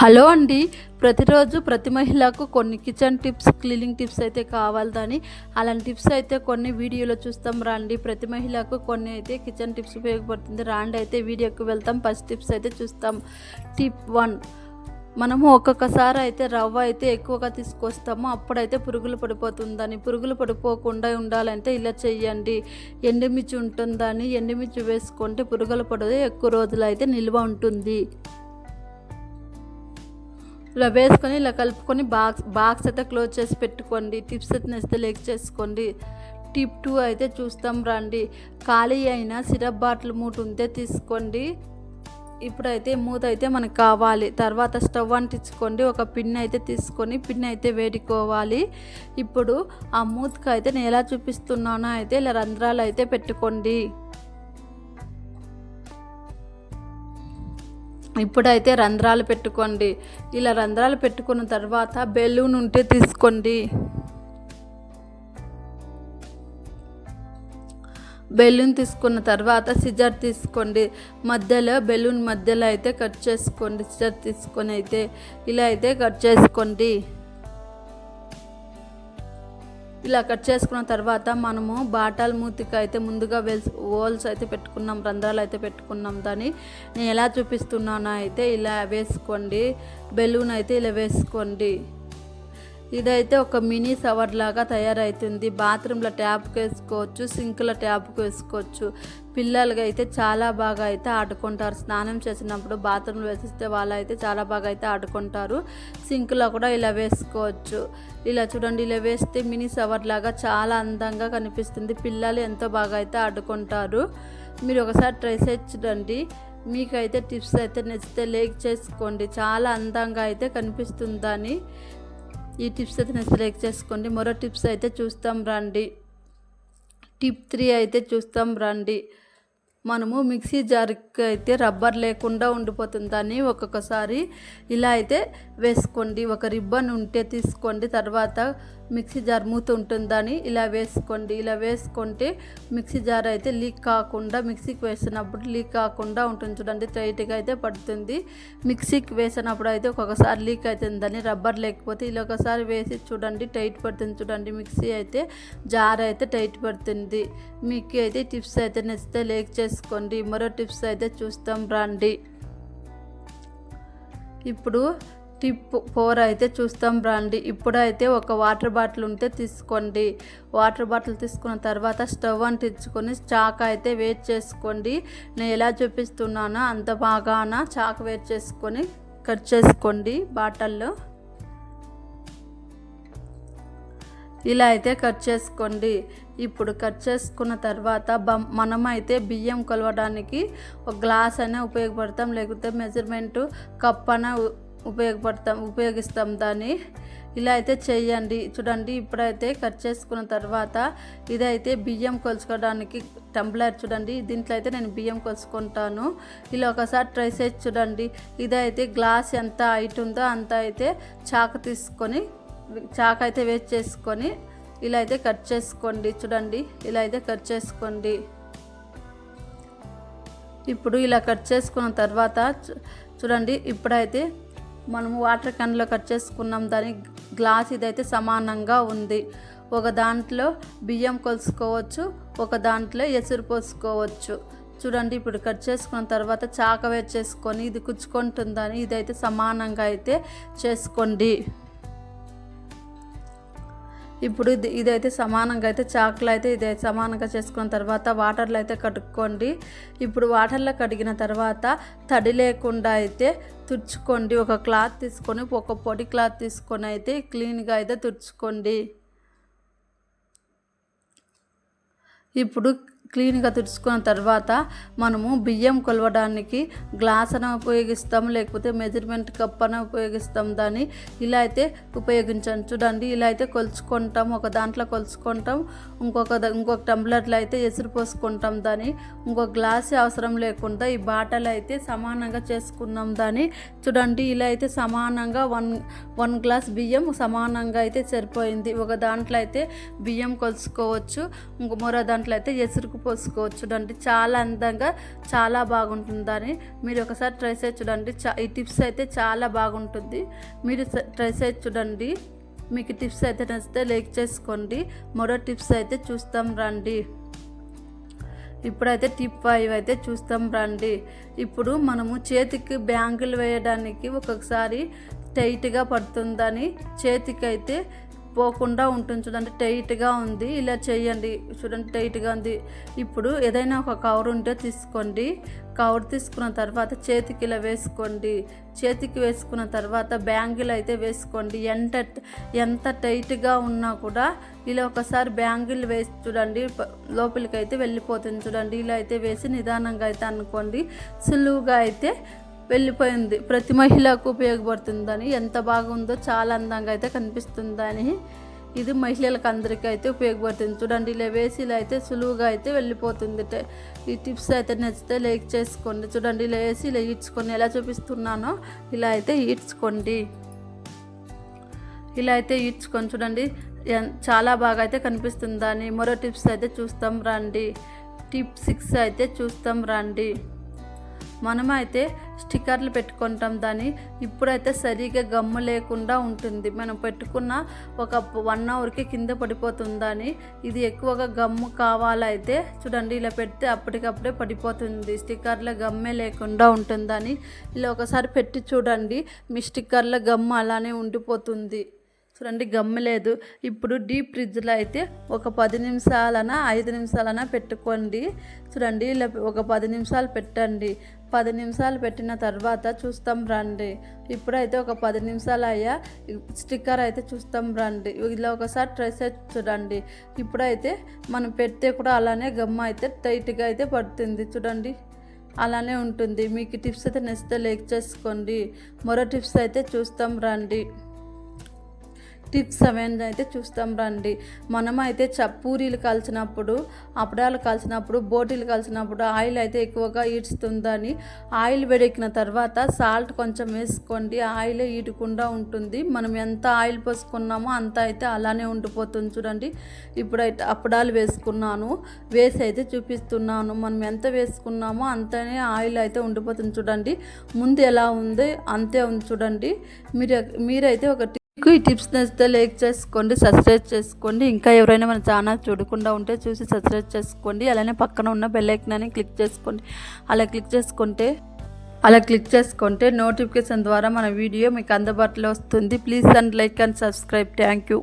Hello అండి. ప్రతిరోజు ప్రతి మహిళకు కొన్ని కిచెన్ టిప్స్ క్లీనింగ్ టిప్స్ అయితే కావాలని అలాంటి టిప్స్ అయితే కొన్ని వీడియోలో చూస్తాం రండి. ప్రతి మహిళకు కొన్ని అయితే కిచెన్ టిప్స్ ఉపయోగపడుతుంది. రాండి అయితే వీడియోకి వెళ్తాం. ఫస్ట్ టిప్స్ అయితే చూస్తాం. టిప్ వన్ మనము ఒక్కొక్కసారి అయితే రవ్వ అయితే ఎక్కువగా తీసుకొస్తాము. అప్పుడైతే పురుగులు పడిపోతుందని పురుగులు పడిపోకుండా ఉండాలంటే ఇలా చేయండి ఎండుమిర్చి ఉంటుందని ఎండుమిర్చి వేసుకుంటే పురుగులు పడదు. ఎక్కువ రోజులు అయితే నిల్వ ఉంటుంది. ఇలా వేసుకొని ఇలా కలుపుకొని బాక్స్ బాక్స్ అయితే క్లోజ్ చేసి పెట్టుకోండి. టిప్స్ అయితే నెక్స్ట్ లెక్ చేసుకోండి. టిప్ టూ అయితే చూస్తాం రండి. ఖాళీ అయిన సిరప్ బాటిల్ మూట ఉంటే తీసుకోండి. ఇప్పుడైతే మూత అయితే మనకు కావాలి. తర్వాత స్టవ్ అంటించుకోండి. ఒక పిన్ అయితే తీసుకొని పిన్ అయితే వేడుకోవాలి. ఇప్పుడు ఆ మూతకు అయితే నేను ఎలా చూపిస్తున్నానో అయితే ఇలా రంధ్రాలు అయితే పెట్టుకోండి. ఇప్పుడైతే రంధ్రాలు పెట్టుకోండి. ఇలా రంధ్రాలు పెట్టుకున్న తర్వాత బెలూన్ ఉంటే తీసుకోండి. బెలూన్ తీసుకున్న తర్వాత సిజర్ తీసుకోండి. మధ్యలో బెలూన్ మధ్యలో అయితే కట్ చేసుకోండి. సిజర్ తీసుకొని అయితే ఇలా అయితే కట్ చేసుకోండి. ఇలా కట్ చేసుకున్న తర్వాత మనము బాటాల్ మూతికి అయితే ముందుగా వెల్స్ హోల్స్ అయితే పెట్టుకున్నాం రంధ్రాలు అయితే పెట్టుకున్నాం. దాన్ని నేను ఎలా చూపిస్తున్నానో అయితే ఇలా వేసుకోండి. బెలూన్ అయితే ఇలా వేసుకోండి. ఇదైతే ఒక మినీ సవర్ లాగా తయారవుతుంది బాత్రూంలో ట్యాప్కి వేసుకోవచ్చు సింక్లో ట్యాప్కి వేసుకోవచ్చు. పిల్లలకి అయితే చాలా బాగా అయితే ఆడుకుంటారు. స్నానం చేసినప్పుడు బాత్రూంలో వేసిస్తే వాళ్ళు అయితే చాలా బాగా అయితే ఆడుకుంటారు. సింక్లో కూడా ఇలా వేసుకోవచ్చు. ఇలా చూడండి ఇలా వేస్తే మినీ సవర్ లాగా చాలా అందంగా కనిపిస్తుంది. పిల్లలు ఎంతో బాగా అయితే ఆడుకుంటారు. మీరు ఒకసారి ట్రై చేసి చూడండి. మీకైతే టిప్స్ అయితే నచ్చితే లేక్ చేసుకోండి. చాలా అందంగా అయితే కనిపిస్తుందని. ఈ టిప్స్ అయితే నేను సెలెక్ట్ చేసుకోండి. మరో టిప్స్ అయితే చూస్తాం రండి. టిప్ త్రీ అయితే చూస్తాం రండి. మనము మిక్సీ జార్కి అయితే రబ్బర్ లేకుండా ఉండిపోతుందని ఒక్కొక్కసారి ఇలా అయితే వేసుకోండి. ఒక రిబ్బన్ ఉంటే తీసుకోండి. తర్వాత మిక్సీ జార్ మూత ఉంటుందని ఇలా వేసుకోండి ఇలా వేసుకుంటే మిక్సీ జార్ అయితే లీక్ కాకుండా మిక్సీకి వేసినప్పుడు లీక్ కాకుండా ఉంటుంది చూడండి టైట్గా అయితే పడుతుంది. మిక్సీకి వేసినప్పుడు అయితే ఒక్కొక్కసారి లీక్ అవుతుందని రబ్బర్ లేకపోతే ఇలా ఒకసారి వేసి చూడండి టైట్ పడుతుంది చూడండి మిక్సీ అయితే జార్ అయితే టైట్ పడుతుంది. మీకు అయితే టిప్స్ అయితే నచ్చితే లేక్ చేసుకోండి. మరో టిప్స్ అయితే చూస్తాం రండి. ఇప్పుడు టిప్ ఫోర్ అయితే చూస్తాం రండి. ఇప్పుడైతే ఒక వాటర్ బాటిల్ ఉంటే తీసుకోండి. వాటర్ బాటిల్ తీసుకున్న తర్వాత స్టవ్ అంటించుకొని చాక్ అయితే వేట్ చేసుకోండి. నేను ఎలా చూపిస్తున్నానో అంత బాగాన చాక్ వేట్ చేసుకొని కట్ చేసుకోండి బాటిల్లో. ఇలా అయితే కట్ చేసుకోండి. ఇప్పుడు కట్ చేసుకున్న తర్వాత బం మనమైతే బియ్యం కొలవడానికి ఒక గ్లాస్ అనే ఉపయోగపడతాం. లేకపోతే మెజర్మెంట్ కప్ ఉపయోగపడతాం ఉపయోగిస్తాం దాన్ని. ఇలా అయితే చేయండి. చూడండి ఇప్పుడైతే కట్ చేసుకున్న తర్వాత ఇదైతే బియ్యం కొలుచుకోవడానికి టంబ్లర్ చూడండి. దీంట్లో అయితే నేను బియ్యం కొలుచుకుంటాను. ఇలా ఒకసారి ట్రై చేసి చూడండి. ఇదైతే గ్లాస్ ఎంత హైట్ ఉందో అంత అయితే చాకు తీసుకొని చాకు అయితే వేస్ట్ చేసుకొని ఇలా అయితే కట్ చేసుకోండి. చూడండి ఇలా అయితే కట్ చేసుకోండి. ఇప్పుడు ఇలా కట్ చేసుకున్న తర్వాత చూడండి ఇప్పుడైతే మనం వాటర్ క్యాన్లో కట్ చేసుకున్నాం దాని గ్లాస్ ఇదైతే సమానంగా ఉంది. ఒక దాంట్లో బియ్యం కొలుసుకోవచ్చు ఒక దాంట్లో ఎసురు పోసుకోవచ్చు. చూడండి ఇప్పుడు కట్ చేసుకున్న తర్వాత చాక వేట్ చేసుకొని ఇది కుచ్చుకుంటుందని ఇదైతే సమానంగా అయితే చేసుకోండి. ఇప్పుడు ఇది ఇదైతే సమానంగా అయితే చాకులు అయితే ఇది సమానంగా చేసుకున్న తర్వాత వాటర్లో అయితే కడుక్కోండి. ఇప్పుడు వాటర్లో కడిగిన తర్వాత తడి లేకుండా అయితే తుడుచుకోండి. ఒక క్లాత్ తీసుకొని ఒక పొడి క్లాత్ తీసుకొని అయితే క్లీన్గా అయితే తుడుచుకోండి. ఇప్పుడు క్లీన్గా తుడుచుకున్న తర్వాత మనము బియ్యం కొలవడానికి గ్లాస్ అన ఉపయోగిస్తాం లేకపోతే మెజర్మెంట్ కప్ ఉపయోగిస్తాం దాన్ని. ఇలా అయితే ఉపయోగించాను చూడండి ఇలా అయితే కొలుచుకుంటాం ఒక దాంట్లో కొలుచుకుంటాం ఇంకొక ఇంకొక టంబ్లర్లో అయితే ఎసురు పోసుకుంటాం దాన్ని. ఇంకొక గ్లాస్ అవసరం లేకుండా ఈ బాటలు అయితే సమానంగా చేసుకున్నాం దాన్ని. చూడండి ఇలా అయితే సమానంగా వన్ వన్ గ్లాస్ బియ్యం సమానంగా అయితే సరిపోయింది. ఒక దాంట్లో అయితే బియ్యం కొలుచుకోవచ్చు ఇంకో మరో దాంట్లో అయితే ఎసురుకు పోసుకోవచ్చు. చూడండి చాలా అందంగా చాలా బాగుంటుందని మీరు ఒకసారి ట్రై చేసి చూడండి. చా ఈ టిప్స్ అయితే చాలా బాగుంటుంది. మీరు స- ట్రై చేసి చూడండి. మీకు టిప్స్ అయితే నచ్చితే లైక్ చేసుకోండి. మరో టిప్స్ అయితే చూస్తాం రండి. ఇప్పుడైతే టిప్ ఫైవ్ అయితే చూస్తాం రండి. ఇప్పుడు మనము చేతికి బ్యాంగిల్ వేయడానికి ఒక్కొక్కసారి టైట్గా పడుతుందని చేతికి అయితే పోకుండా ఉంటుంది చూడండి టైట్గా ఉంది. ఇలా చేయండి. చూడండి టైట్గా ఉంది. ఇప్పుడు ఏదైనా ఒక కవర్ ఉంటే తీసుకోండి. కవర్ తీసుకున్న తర్వాత చేతికి ఇలా వేసుకోండి. చేతికి వేసుకున్న తర్వాత బ్యాంగిల్ అయితే వేసుకోండి. ఎంత ఎంత టైట్గా ఉన్నా కూడా ఇలా ఒకసారి బ్యాంగిల్ వేసి చూడండి లోపలికి అయితే వెళ్ళిపోతుంది చూడండి. ఇలా అయితే వేసి నిదానంగా అయితే అనుకోండి. సులువుగా అయితే వెళ్ళిపోయింది. ప్రతి మహిళకు ఉపయోగపడుతుందని ఎంత బాగుందో చాలా అందంగా అయితే కనిపిస్తుందని ఇది మహిళలకు అందరికీ అయితే ఉపయోగపడుతుంది. చూడండి ఇలా వేసి ఇలా అయితే సులువుగా అయితే వెళ్ళిపోతుంది. ఈ టిప్స్ అయితే నచ్చితే లైక్ చేసుకోండి. చూడండి ఇలా వేసి ఇలా ఈడ్చుకొని ఎలా చూపిస్తున్నానో ఇలా అయితే ఈడ్చుకోండి. ఇలా అయితే ఈడ్చుకొని చూడండి ఎన్- చాలా బాగా అయితే కనిపిస్తుందని. మరో టిప్స్ అయితే చూస్తాం రండి. టిప్ సిక్స్ అయితే చూస్తాం రండి. మనమైతే స్టిక్కర్లు పెట్టుకుంటాం దాన్ని. ఇప్పుడైతే సరిగా గమ్ము లేకుండా ఉంటుంది. మనం పెట్టుకున్న ఒక వన్ అవర్కి కింద పడిపోతుందని ఇది ఎక్కువగా గమ్ము కావాలైతే చూడండి ఇలా పెడితే అప్పటికప్పుడే పడిపోతుంది. స్టిక్కర్ల గమ్మే లేకుండా ఉంటుందని ఇలా ఒకసారి పెట్టి చూడండి మీ స్టిక్కర్ల గమ్ము అలానే ఉండిపోతుంది. చూడండి గమ్మలేదు ఇప్పుడు డీప్ ఫ్రిడ్జ్లో అయితే ఒక పది నిమిషాలన ఐదు నిమిషాలన పెట్టుకోండి. చూడండి ఇలా ఒక పది నిమిషాలు పెట్టండి. పది నిమిషాలు పెట్టిన తర్వాత చూస్తాం రండి. ఇప్పుడైతే ఒక పది నిమిషాలు అయ్యా. స్టిక్కర్ అయితే చూస్తాం రండి. ఇలా ఒకసారి ట్రై చేసి చూడండి. ఇప్పుడైతే మనం పెడితే కూడా అలానే గమ్మ అయితే టైట్గా అయితే పడుతుంది. చూడండి అలానే ఉంటుంది. మీకు టిప్స్ అయితే నచ్చితే లైక్ చేసుకోండి. మరో టిప్స్ అయితే చూస్తాం రండి. టిప్స్ సెవెన్ అయితే చూస్తాం రండి. మనమైతే చ పూరీలు కాల్చినప్పుడు అప్పడాలు కాల్చినప్పుడు బోటీలు కాల్చినప్పుడు ఆయిల్ అయితే ఎక్కువగా ఈడ్చుతుందని ఆయిల్ వేడెక్కిన తర్వాత సాల్ట్ కొంచెం వేసుకోండి. ఆయిల్ ఈడకుండా ఉంటుంది. మనం ఎంత ఆయిల్ పోసుకున్నామో అంత అయితే అలానే ఉండిపోతుంది చూడండి. ఇప్పుడైతే అప్పడాలు వేసుకున్నాను. వేసి అయితే చూపిస్తున్నాను. మనం ఎంత వేసుకున్నామో అంతనే ఆయిల్ అయితే ఉండిపోతుంది చూడండి. ముందు ఎలా ఉంది? అంతే ఉంది చూడండి. మీరు మీరైతే ఒక మీకు ఈ టిప్స్ నచ్చితే లైక్ చేసుకోండి సబ్స్క్రైబ్ చేసుకోండి. ఇంకా ఎవరైనా మన ఛానల్ చూడకుండా ఉంటే చూసి సబ్స్క్రైబ్ చేసుకోండి. అలానే పక్కన ఉన్న బెల్ ఐకాన్ అని క్లిక్ చేసుకోండి. అలా క్లిక్ చేసుకుంటే అలా క్లిక్ చేసుకుంటే నోటిఫికేషన్ ద్వారా మన వీడియో మీకు అందుబాటులో వస్తుంది. Please and like and subscribe. Thank you.